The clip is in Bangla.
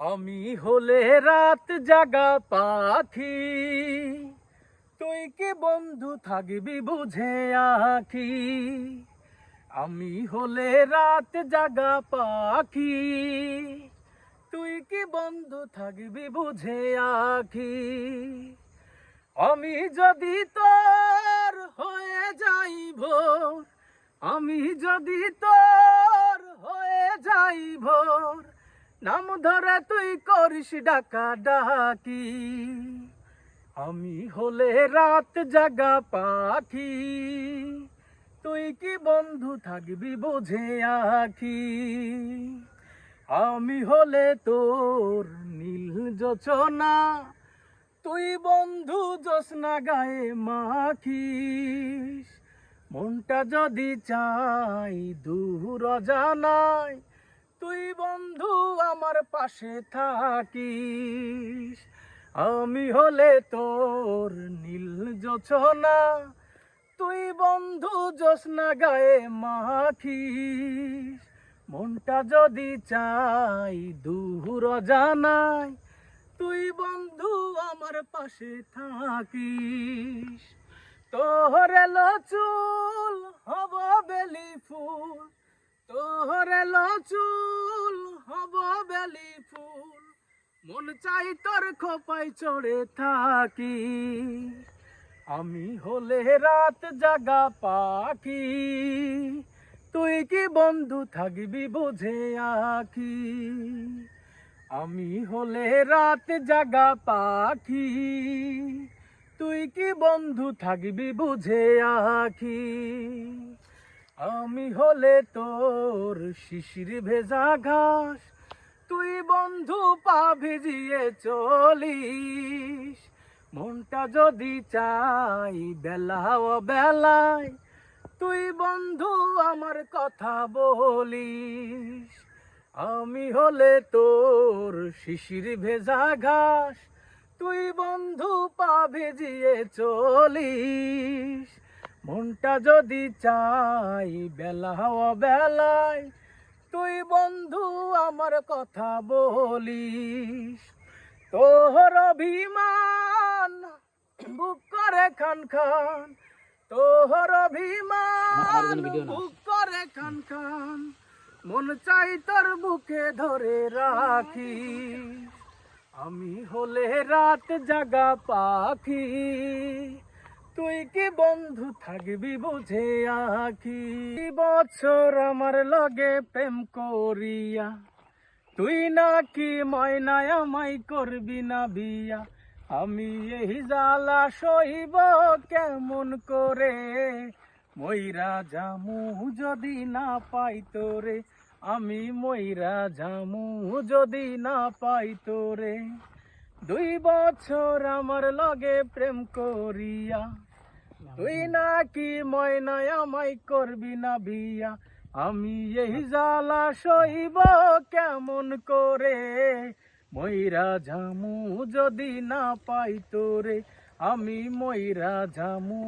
আমি হলে রাত জাগা পাখি। তুই কি বন্ধু থাকবি বুঝে আখি? আমি হলে রাত জাগা পাখি। তুই কি বন্ধু থাকবি বুঝে আখি? আমি যদি তোর হয়ে যাই ভোর, আমি যদি তোর হয়ে যাই ভোর নাম ধরে তুই করিস ডাকা ডাকি। আমি হলে রাত জাগা পাখি। তুই কি বন্ধু থাকবি বোঝে আখি। আমি হলে তোর নীল যোচনা তুই বন্ধু জোসনা গায়ে মাখিস। মনটা যদি চাই দূর জানাই তুই বন্ধু আমার পাশে থাকিস। আমি হলে তোর নীল যোছনা তুই বন্ধু জোসনা গায়ে মাখিস। মনটা যদি চাই দূর জানাই তুই বন্ধু আমার পাশে থাকিস। তোহর এলো চুল, হব বেলি ফুল। তোহর এলো চুল, হব বেলি ফুল। মন চাই তোর খোপাই চড়ে থাকি। আমি হলে রাত জাগা পাখি। তুই কি বন্ধু থাকবি বোঝে আখি? আমি হলে রাত জাগা পাখি। তুই কি বন্ধু থাকবি বুঝে আখি? আমি হলে তোর শিশির ভেজা ঘাস, তুই বন্ধু পা ভিজিয়ে চলিস। মনটা যদি চাই বেলা ও বেলায়, তুই বন্ধু আমার কথা বলিস। আমি হলে তোর শিশির ভেজা ঘাস, তুই বন্ধু পা ভেজিয়ে চলিস। মনটা যদি চাই বেলা হওয়া বেলায় তুই বন্ধু আমার কথা বলিস। তোহর অভিমান বুক করে খান খান। তোহর অভিমান বুক করে খান খান। মন চাই তোর বুকে ধরে রাখি আমি হলে রাত জাগা পাখি। তুই কি বন্ধু থাকবি বুঝে আখি? বছর আমার লগে প্রেম করিয়া, তুই নাকি ময়নায় আমায় করবি না বিয়া? আমি এই জ্বালা সইব কেমন করে? ময়রা জামু যদি না পাই তোরে, আমি ময়রা জামু যদি না পাই তোরে। দুই বছর আমার লগে প্রেম করিয়া তুই নাকি ময়নায় আমায় করবি না বিয়া? আমি এই জ্বালা সইব কেমন করে? ময়রা ঝামু যদি না পাই তোরে, আমি ময়রা ঝামু